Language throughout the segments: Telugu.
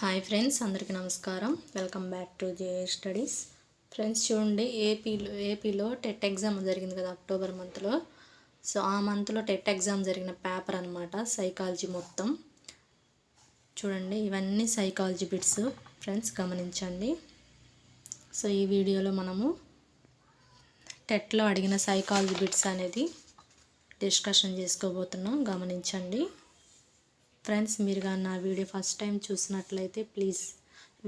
హాయ్ ఫ్రెండ్స్ అందరికీ నమస్కారం. Welcome back to J studies. Friends చూడండి ఏపీలో ఏపీలో టెట్ ఎగ్జామ్ జరిగింది కదా అక్టోబర్ మంత్లో. సో ఆ మంత్లో టెట్ ఎగ్జామ్ జరిగిన పేపర్ అనమాట సైకాలజీ మొత్తం. చూడండి ఇవన్నీ సైకాలజీ బిట్స్. ఫ్రెండ్స్ గమనించండి. సో ఈ వీడియోలో మనము టెట్లో అడిగిన సైకాలజీ బిట్స్ అనేది డిస్కషన్ చేసుకోబోతున్నాం. గమనించండి. ఫ్రెండ్స్ మీరు కానీ నా వీడియో ఫస్ట్ టైం చూసినట్లయితే ప్లీజ్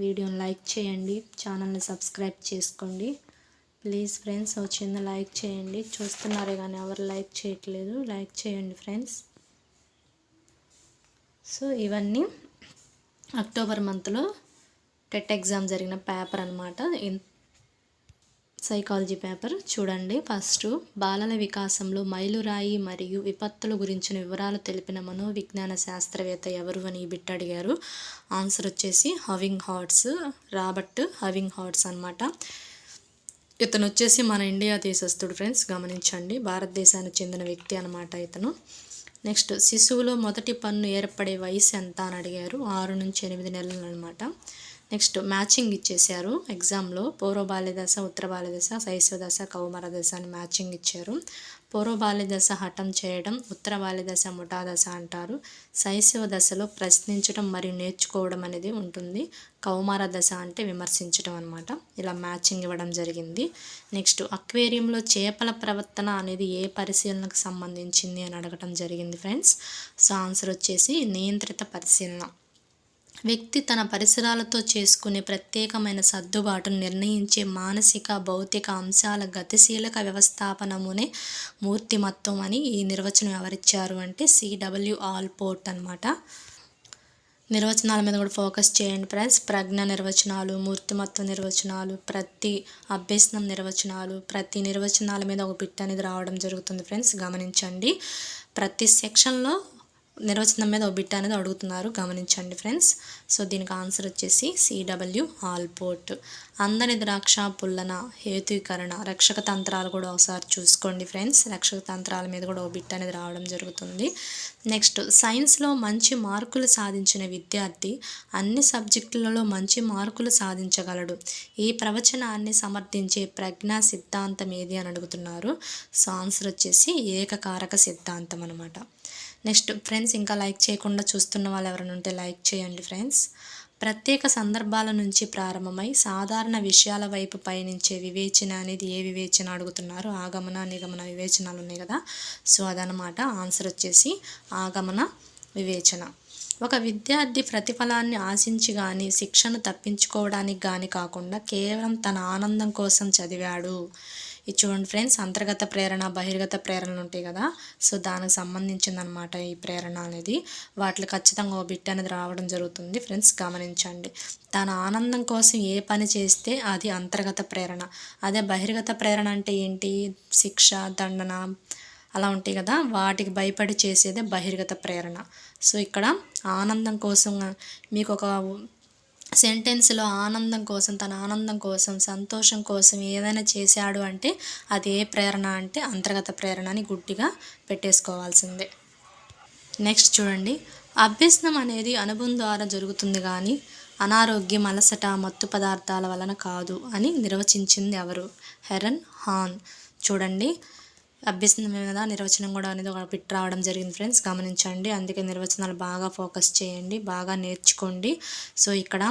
వీడియోని లైక్ చేయండి ఛానల్ని సబ్స్క్రైబ్ చేసుకోండి. ప్లీజ్ ఫ్రెండ్స్ ఒక చిన్న లైక్ చేయండి. చూస్తున్నారే కానీ ఎవరు లైక్ చేయట్లేదు. లైక్ చేయండి ఫ్రెండ్స్. సో ఇవన్నీ అక్టోబర్ మంత్లో టెట్ ఎగ్జామ్ జరిగిన పేపర్ అనమాట సైకాలజీ పేపర్ చూడండి. ఫస్ట్ బాలల వికాసంలో మైలురాయి మరియు విపత్తుల గురించిన వివరాలు తెలిపిన మనోవిజ్ఞాన శాస్త్రవేత్త ఎవరు అని బిట్ అడిగారు. ఆన్సర్ వచ్చేసి having hearts Robert having hearts అనమాట ఇతను వచ్చేసి మన ఇండియా దేశస్తుడు ఫ్రెండ్స్ గమనించండి. భారతదేశానికి చెందిన వ్యక్తి అనమాట ఇతను. నెక్స్ట్ శిశువులో మొదటి పన్ను ఏర్పడే వయసు ఎంత అని అడిగారు. ఆరు నుంచి ఎనిమిది నెలలు అనమాట నెక్స్ట్ మ్యాచింగ్ ఇచ్చేసారు ఎగ్జామ్లో పూర్వ బాల్యదశ ఉత్తర బాల్యదశ శైశవదశ శైశవ దశ కౌమార దశ అని మ్యాచింగ్ ఇచ్చారు. పూర్వ బాల్యదశ హఠం చేయడం ఉత్తర బాల్యదశ ముఠాదశ అంటారు. శైశవ దశలో ప్రశ్నించడం మరియు నేర్చుకోవడం అనేది ఉంటుంది. కౌమార దశ అంటే విమర్శించడం అనమాట ఇలా మ్యాచింగ్ ఇవ్వడం జరిగింది. నెక్స్ట్ అక్వేరియంలో చేపల ప్రవర్తన అనేది ఏ పరిశీలనకు సంబంధించింది అని అడగడం జరిగింది ఫ్రెండ్స్. సో ఆన్సర్ వచ్చేసి నియంత్రిత పరిశీలన. వ్యక్తి తన పరిసరాలతో చేసుకునే ప్రత్యేకమైన సర్దుబాటును నిర్ణయించే మానసిక భౌతిక అంశాల గతిశీలక వ్యవస్థాపనమునే మూర్తిమత్వం అని ఈ నిర్వచనం ఎవరిచ్చారు అంటే సిడబ్ల్యూ ఆల్ పోర్ట్ అనమాట నిర్వచనాల మీద కూడా ఫోకస్ చేయండి ఫ్రెండ్స్. ప్రజ్ఞ నిర్వచనాలు మూర్తిమత్వ నిర్వచనాలు ప్రతి అభ్యసనం నిర్వచనాలు ప్రతి నిర్వచనాల మీద ఒక బిట్ అనేది రావడం జరుగుతుంది ఫ్రెండ్స్. గమనించండి. ప్రతి సెక్షన్లో నిర్వచనం మీద ఒక బిట్ అనేది అడుగుతున్నారు. గమనించండి ఫ్రెండ్స్. సో దీనికి ఆన్సర్ వచ్చేసి సిడబ్ల్యూ ఆల్పోర్ట్ అందని ద్రాక్ష పుల్లన హేతుకరణ రక్షక తంత్రాలు కూడా ఒకసారి చూసుకోండి ఫ్రెండ్స్. రక్షక తంత్రాల మీద కూడా ఒక బిట్ అనేది రావడం జరుగుతుంది. నెక్స్ట్ సైన్స్లో మంచి మార్కులు సాధించిన విద్యార్థి అన్ని సబ్జెక్టులలో మంచి మార్కులు సాధించగలడు. ఈ ప్రవచనాన్ని సమర్థించే ప్రజ్ఞా సిద్ధాంతం ఏది అని అడుగుతున్నారు. సో ఆన్సర్ వచ్చేసి ఏకకారక సిద్ధాంతం అనమాట నెక్స్ట్ ఫ్రెండ్స్ ఇంకా లైక్ చేయకుండా చూస్తున్న వాళ్ళు ఎవరైనా ఉంటే లైక్ చేయండి ఫ్రెండ్స్. ప్రత్యేక సందర్భాల నుంచి ప్రారంభమై సాధారణ విషయాల వైపు పయనించే వివేచన అనేది ఏ వివేచన అడుగుతున్నారు? ఆగమన నిగమన వివేచనాలు ఉన్నాయి కదా? సో అదనమాట ఆన్సర్ వచ్చేసి ఆగమన వివేచన. ఒక విద్యార్థి ప్రతిఫలాన్ని ఆశించి కానీ శిక్షను తప్పించుకోవడానికి కానీ కాకుండా కేవలం తన ఆనందం కోసం చదివాడు. ఇది చూడండి ఫ్రెండ్స్ అంతర్గత ప్రేరణ బహిర్గత ప్రేరణలు ఉంటాయి కదా. సో దానికి సంబంధించింది అనమాట ఈ ప్రేరణ అనేది. వాటిలో ఖచ్చితంగా ఓ బిట్ అనేది రావడం జరుగుతుంది ఫ్రెండ్స్ గమనించండి. తన ఆనందం కోసం ఏ పని చేస్తే అది అంతర్గత ప్రేరణ. అదే బహిర్గత ప్రేరణ అంటే ఏంటి? శిక్ష దండన అలా ఉంటాయి కదా. వాటికి భయపడి చేసేదే బహిర్గత ప్రేరణ. సో ఇక్కడ ఆనందం కోసం మీకు ఒక సెంటెన్స్లో ఆనందం కోసం తన ఆనందం కోసం సంతోషం కోసం ఏదైనా చేశాడు అంటే అది ఏ ప్రేరణ అంటే అంతర్గత ప్రేరణ అని గుడ్డిగా పెట్టేసుకోవాల్సిందే. నెక్స్ట్ చూడండి. అభ్యసనం అనేది అనుభవం ద్వారా జరుగుతుంది కానీ అనారోగ్యం అలసట మత్తు పదార్థాల వలన కాదు అని నిర్వచించింది ఎవరు? Hergenhahn. చూడండి. అభ్యసనం మీద నిర్వచనం కూడా అనేది ఒక పిట్ రావడం జరిగింది ఫ్రెండ్స్ గమనించండి. అందుకే నిర్వచనాలు బాగా ఫోకస్ చేయండి బాగా నేర్చుకోండి. సో ఇక్కడ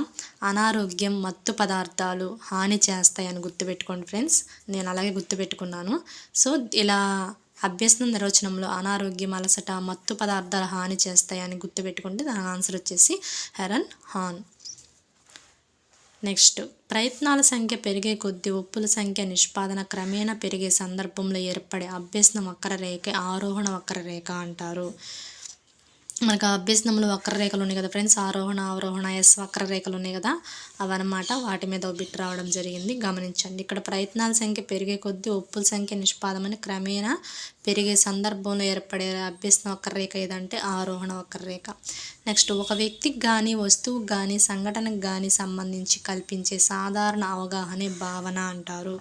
అనారోగ్యం మత్తు పదార్థాలు హాని చేస్తాయని గుర్తుపెట్టుకోండి ఫ్రెండ్స్. నేను అలాగే గుర్తుపెట్టుకున్నాను. సో ఇలా అభ్యసనం నిర్వచనంలో అనారోగ్యం అలసట మత్తు పదార్థాలు హాని చేస్తాయని గుర్తుపెట్టుకుంటే దాని ఆన్సర్ వచ్చేసి హెరన్ హాన్. నెక్స్ట్. ప్రయత్నాల సంఖ్య పెరిగే కొద్దీ ఉప్పుల సంఖ్య నిష్పాదన క్రమేణా పెరిగే సందర్భంలో ఏర్పడే అభ్యసన వక్రరేఖ ఆరోహణ వక్రరేఖ అంటారు. మనకు అభ్యసనంలో వక్రరేఖలు ఉన్నాయి కదా ఫ్రెండ్స్ ఆరోహణ అవరోహణ ఎస్ వక్రరేఖలు ఉన్నాయి కదా అవన్నమాట. వాటి మీద ఒక బిట్ రావడం జరిగింది. గమనించండి. ఇక్కడ ప్రయత్నాల సంఖ్య పెరిగే కొద్దీ ఒప్పుల సంఖ్య నిష్పాదమని క్రమేణా పెరిగే సందర్భంలో ఏర్పడే అభ్యసన వక్రరేఖ ఏదంటే ఆరోహణ వక్రరేఖ నెక్స్ట్ ఒక వ్యక్తికి కానీ వస్తువుకు కానీ సంఘటనకు కానీ సంబంధించి కల్పించే సాధారణ అవగాహనే భావన అంటారు.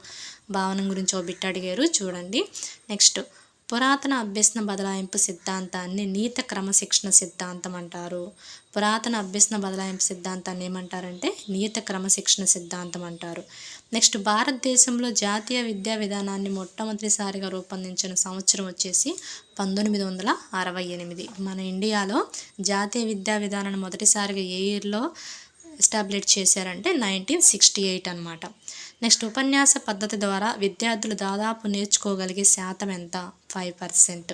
భావన గురించి ఒక బిట్ అడిగారు. చూడండి. నెక్స్ట్ పురాతన అభ్యసన బదలాయింపు సిద్ధాంతాన్ని నీత క్రమశిక్షణ సిద్ధాంతం అంటారు. పురాతన అభ్యసన బదలాయింపు సిద్ధాంతాన్ని ఏమంటారంటే నియత క్రమశిక్షణ సిద్ధాంతం అంటారు. నెక్స్ట్ భారతదేశంలో జాతీయ విద్యా విధానాన్ని మొట్టమొదటిసారిగా రూపొందించిన సంవత్సరం వచ్చేసి పంతొమ్మిది వందల అరవై ఎనిమిది. మన ఇండియాలో జాతీయ విద్యా విధానాన్ని మొదటిసారిగా ఏ ఇయర్లో ఎస్టాబ్లిష్ చేశారంటే నైన్టీన్ సిక్స్టీ ఎయిట్ అనమాట నెక్స్ట్ ఉపన్యాస పద్ధతి ద్వారా విద్యార్థులు దాదాపు నేర్చుకోగలిగే శాతం ఎంత? Five percent.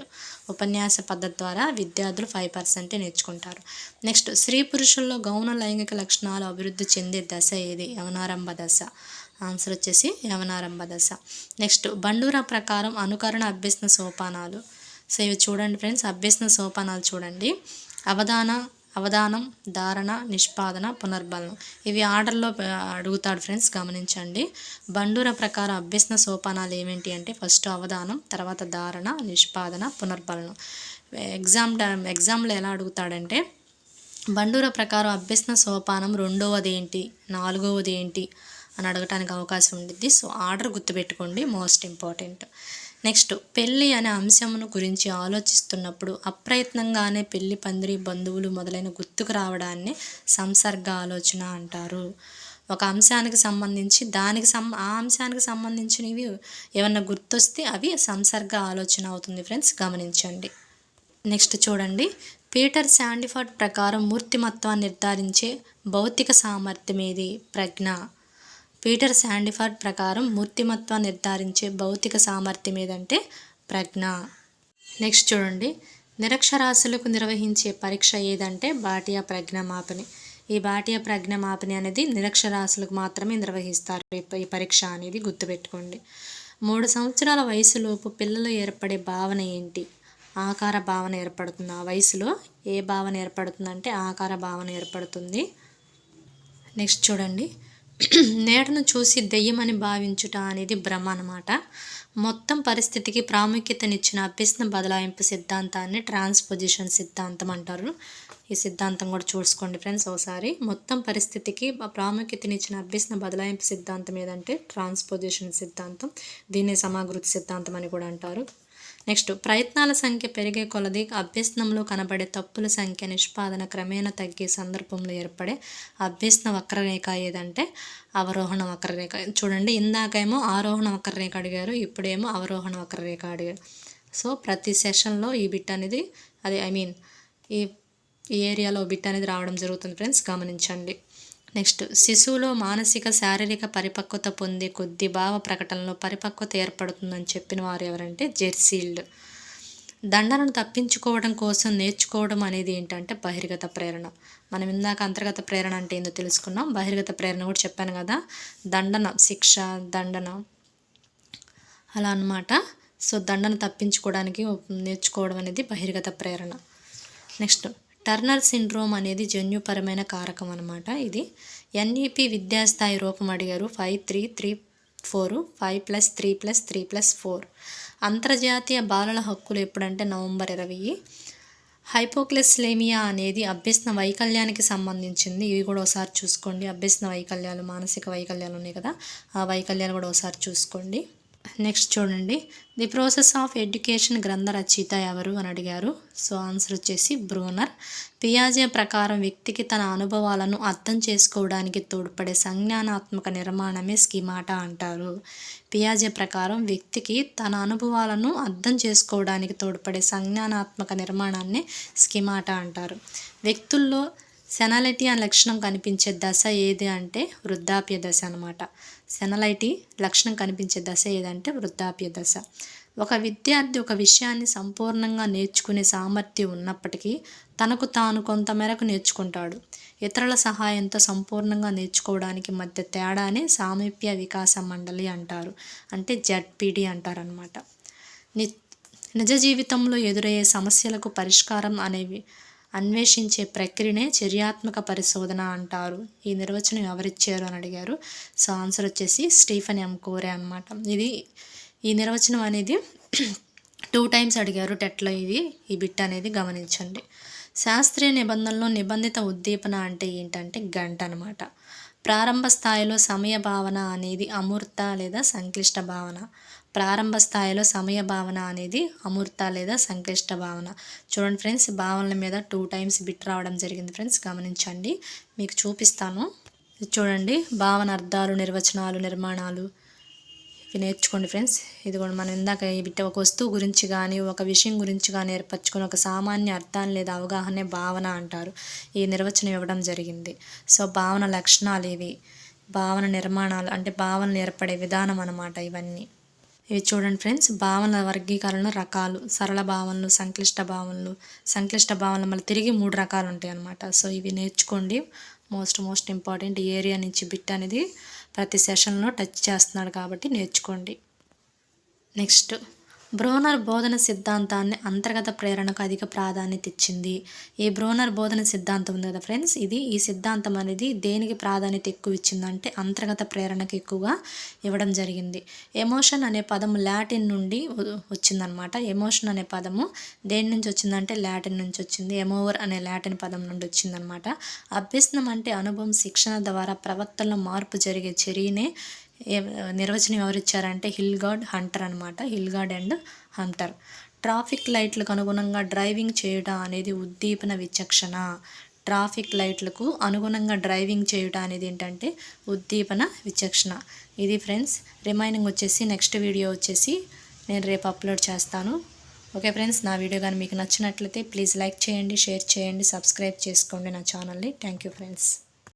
ఉపన్యాస పద్ధతి ద్వారా విద్యార్థులు ఫైవ్ పర్సెంటే నేర్చుకుంటారు. నెక్స్ట్ స్త్రీ పురుషుల్లో గౌణ లైంగిక లక్షణాలు అభివృద్ధి చెందే దశ ఏది? యవనారంభ దశ. ఆన్సర్ వచ్చేసి యవనారంభ దశ. నెక్స్ట్ బండూరా ప్రకారం అనుకరణ అభ్యసన సోపానాలు. సో ఇవి చూడండి ఫ్రెండ్స్ అభ్యసన సోపానాలు చూడండి. అవధాన అవధానం ధారణ నిష్పాదన పునర్బలం. ఇవి ఆర్డర్లో అడుగుతాడు ఫ్రెండ్స్ గమనించండి. బండూర ప్రకారం అభ్యసన సోపానాలు ఏమేంటి అంటే ఫస్ట్ అవధానం తర్వాత ధారణ నిష్పాదన పునర్బలం. ఎగ్జామ్ ఎగ్జామ్లో ఎలా అడుగుతాడంటే బండూర ప్రకారం అభ్యసన సోపానం రెండవది ఏంటి నాలుగవది ఏంటి అని అడగటానికి అవకాశం ఉంటుంది సో ఆర్డర్ గుర్తుపెట్టుకోండి మోస్ట్ ఇంపార్టెంట్. నెక్స్ట్ పెళ్ళి అనే అంశమును గురించి ఆలోచిస్తున్నప్పుడు అప్రయత్నంగానే పెళ్ళి పందిరి బంధువులు మొదలైన గుర్తుకు రావడాన్ని సంసర్గ ఆలోచన అంటారు. ఒక అంశానికి సంబంధించి దానికి సం ఆ అంశానికి సంబంధించినవి ఏమన్నా గుర్తొస్తే అవి సంసర్గ ఆలోచన అవుతుంది ఫ్రెండ్స్ గమనించండి. నెక్స్ట్ చూడండి. పీటర్ శాండిఫర్డ్ ప్రకారం మూర్తిమత్వాన్ని నిర్ధారించే భౌతిక సామర్థ్యం ఏది ప్రజ్ఞ. పీటర్ శాండిఫార్డ్ ప్రకారం మూర్తిమత్వాన్ని నిర్ధారించే భౌతిక సామర్థ్యం ఏదంటే ప్రజ్ఞ. నెక్స్ట్ చూడండి. నిరక్షరాస్యులకు నిర్వహించే పరీక్ష ఏదంటే బాటియా ప్రజ్ఞమాపిని ఈ బాటియా ప్రజ్ఞమాపిని అనేది నిరక్షరాస్యులకు మాత్రమే నిర్వహిస్తారు. ఈ పరీక్ష అనేది గుర్తుపెట్టుకోండి. మూడు సంవత్సరాల వయసులోపు పిల్లలు ఏర్పడే భావన ఏంటి? ఆకార భావన ఏర్పడుతుంది? ఆ వయసులో ఏ భావన ఏర్పడుతుందంటే ఆకార భావన ఏర్పడుతుంది. నెక్స్ట్ చూడండి. నీడను చూసి దెయ్యమని భావించుట అనేది భ్రమ అనమాట మొత్తం పరిస్థితికి ప్రాముఖ్యతనిచ్చిన అభ్యసన బదలాయింపు సిద్ధాంతాన్ని ట్రాన్స్పొజిషన్ సిద్ధాంతం అంటారు. ఈ సిద్ధాంతం కూడా చూసుకోండి ఫ్రెండ్స్ ఒకసారి. మొత్తం పరిస్థితికి ప్రాముఖ్యతనిచ్చిన అభ్యసన బదలాయింపు సిద్ధాంతం ఏదంటే ట్రాన్స్పొజిషన్ సిద్ధాంతం. దీన్ని సమాగృతి సిద్ధాంతం అని కూడా అంటారు. నెక్స్ట్ ప్రయత్నాల సంఖ్య పెరిగే కొలది అభ్యసనంలో కనబడే తప్పుల సంఖ్య నిష్పాదన క్రమేణా తగ్గే సందర్భంలో ఏర్పడే అభ్యసన వక్రరేఖ ఏదంటే అవరోహణ వక్రరేఖ. చూడండి ఇందాకేమో ఆరోహణ వక్రరేఖ అడిగారు ఇప్పుడేమో అవరోహణ వక్రరేఖ అడిగారు. సో ప్రతి సెషన్లో ఈ బిట్ అనేది అది ఐ మీన్ ఈ ఈ ఏరియాలో బిట్ అనేది రావడం జరుగుతుంది ఫ్రెండ్స్ గమనించండి. నెక్స్ట్ శిశువులో మానసిక శారీరక పరిపక్వత పొందే కొద్ది భావ ప్రకటనలో పరిపక్వత ఏర్పడుతుందని చెప్పిన వారు ఎవరంటే జెర్సీల్డ్. దండనను తప్పించుకోవడం కోసం నేర్చుకోవడం అనేది ఏంటంటే బహిర్గత ప్రేరణ. మనం ఇందాక అంతర్గత ప్రేరణ అంటే ఏందో తెలుసుకున్నాం. బహిర్గత ప్రేరణ కూడా చెప్పాను కదా. దండన శిక్ష దండన అలా అన్నమాట. సో దండన తప్పించుకోవడానికి నేర్చుకోవడం అనేది బహిర్గత ప్రేరణ. నెక్స్ట్ టర్నర్ సిండ్రోమ్ అనేది జన్యుపరమైన కారకం అనమాట ఇది. ఎన్ఈపి విద్యాస్థాయి రూపం అడిగారు. Five three three four five plus three plus three plus four. అంతర్జాతీయ బాలల హక్కులు ఎప్పుడంటే నవంబర్ ఇరవై. హైపోక్లెస్లేమియా అనేది అభ్యసన వైకల్యానికి సంబంధించింది. ఇవి కూడా ఒకసారి చూసుకోండి. అభ్యసన వైకల్యాలు మానసిక వైకల్యాలు ఉన్నాయి కదా. ఆ వైకల్యాలు కూడా ఒకసారి చూసుకోండి. నెక్స్ట్ చూడండి. ది ప్రాసెస్ ఆఫ్ ఎడ్యుకేషన్ గ్రంథ రచయిత ఎవరు అని అడిగారు. సో ఆన్సర్ వచ్చేసి బ్రూనర్ పియాజే ప్రకారం వ్యక్తికి తన అనుభవాలను అర్థం చేసుకోవడానికి తోడ్పడే సంజ్ఞానాత్మక నిర్మాణమే స్కిమాటా అంటారు. పియాజే ప్రకారం వ్యక్తికి తన అనుభవాలను అర్థం చేసుకోవడానికి తోడ్పడే సంజ్ఞానాత్మక నిర్మాణాన్ని స్కిమాటా అంటారు. వ్యక్తుల్లో సెనాలిటీ అనే లక్షణం కనిపించే దశ ఏది అంటే వృద్ధాప్య దశ అనమాట సెనలైటీ లక్షణం కనిపించే దశ ఏదంటే వృద్ధాప్య దశ. ఒక విద్యార్థి ఒక విషయాన్ని సంపూర్ణంగా నేర్చుకునే సామర్థ్యం ఉన్నప్పటికీ తనకు తాను కొంత మేరకు నేర్చుకుంటాడు. ఇతరుల సహాయంతో సంపూర్ణంగా నేర్చుకోవడానికి మధ్య తేడానే సామీప్య వికాస మండలి అంటారు. అంటే జడ్పీడి అంటారనమాట ని నిజ జీవితంలో ఎదురయ్యే సమస్యలకు పరిష్కారం అనేవి అన్వేషించే ప్రక్రియనే చర్యాత్మక పరిశోధన అంటారు. ఈ నిర్వచనం ఎవరిచ్చారు అని అడిగారు. సో ఆన్సర్ వచ్చేసి స్టీఫెన్ ఎం కోరే అనమాట ఇది ఈ నిర్వచనం అనేది టూ టైమ్స్ అడిగారు టెట్లో ఇది ఈ బిట్ అనేది గమనించండి. శాస్త్రీయ నిబంధనలో నిబంధిత ఉద్దీపన అంటే ఏంటంటే గంట అనమాట ప్రారంభ స్థాయిలో సమయ భావన అనేది అమూర్త లేదా సంక్లిష్ట భావన. ప్రారంభ స్థాయిలో సమయ భావన అనేది అమూర్త లేదా సంక్లిష్ట భావన. చూడండి ఫ్రెండ్స్ భావనల మీద టూ టైమ్స్ బిట్ రావడం జరిగింది ఫ్రెండ్స్ గమనించండి. మీకు చూపిస్తాను. చూడండి భావన అర్థాలు నిర్వచనాలు నిర్మాణాలు. ఇవి నేర్చుకోండి ఫ్రెండ్స్. ఇది కూడా మనం ఇందాక ఈ బిట్ట ఒక వస్తువు గురించి కానీ ఒక విషయం గురించి కానీ ఏర్పరచుకుని ఒక సామాన్య అర్థాన్ని లేదా అవగాహనే భావన అంటారు. ఈ నిర్వచనం ఇవ్వడం జరిగింది. సో భావన లక్షణాలు ఇవి. భావన నిర్మాణాలు అంటే భావనలు ఏర్పడే విధానం అన్నమాట ఇవన్నీ. ఇవి చూడండి ఫ్రెండ్స్ భావన వర్గీకరణ రకాలు సరళ భావనలు సంక్లిష్ట భావనలు. సంక్లిష్ట భావనలు మళ్ళీ తిరిగి మూడు రకాలు ఉంటాయి అనమాట సో ఇవి నేర్చుకోండి. మోస్ట్ మోస్ట్ ఇంపార్టెంట్ ఏరియా నుంచి బిట్ అనేది ప్రతి సెషన్లో టచ్ చేస్తున్నాడు కాబట్టి నేర్చుకోండి. నెక్స్ట్. బ్రోనర్ బోధన సిద్ధాంతాన్ని అంతర్గత ప్రేరణకు అధిక ప్రాధాన్యత ఇచ్చింది. ఈ బ్రోనర్ బోధన సిద్ధాంతం ఉంది కదా ఫ్రెండ్స్ ఇది ఈ సిద్ధాంతం అనేది దేనికి ప్రాధాన్యత ఎక్కువ ఇచ్చిందంటే అంతర్గత ప్రేరణకు ఎక్కువగా ఇవ్వడం జరిగింది. ఎమోషన్ అనే పదము లాటిన్ నుండి వచ్చిందనమాట ఎమోషన్ అనే పదము దేని నుంచి వచ్చిందంటే లాటిన్ నుంచి వచ్చింది. ఎమోవర్ అనే లాటిన్ పదం నుండి వచ్చిందనమాట అభ్యసనం అంటే అనుభవం శిక్షణ ద్వారా ప్రవర్తనలో మార్పు జరిగే చర్యనే నిర్వచనం ఎవరిచ్చారంటే హిల్గార్డ్ హంటర్ అనమాట Hilgard and Hunter. Traffic లైట్లకు అనుగుణంగా డ్రైవింగ్ చేయటం అనేది ఉద్దీపన విచక్షణ. ట్రాఫిక్ లైట్లకు అనుగుణంగా డ్రైవింగ్ చేయటం అనేది ఏంటంటే ఉద్దీపన విచక్షణ. ఇది ఫ్రెండ్స్ రిమైనింగ్ వచ్చేసి నెక్స్ట్ వీడియో వచ్చేసి నేను రేపు అప్లోడ్ చేస్తాను. ఓకే ఫ్రెండ్స్ నా వీడియో కానీ మీకు నచ్చినట్లయితే ప్లీజ్ లైక్ చేయండి షేర్ చేయండి సబ్స్క్రైబ్ చేసుకోండి నా ఛానల్ని. Thank you friends.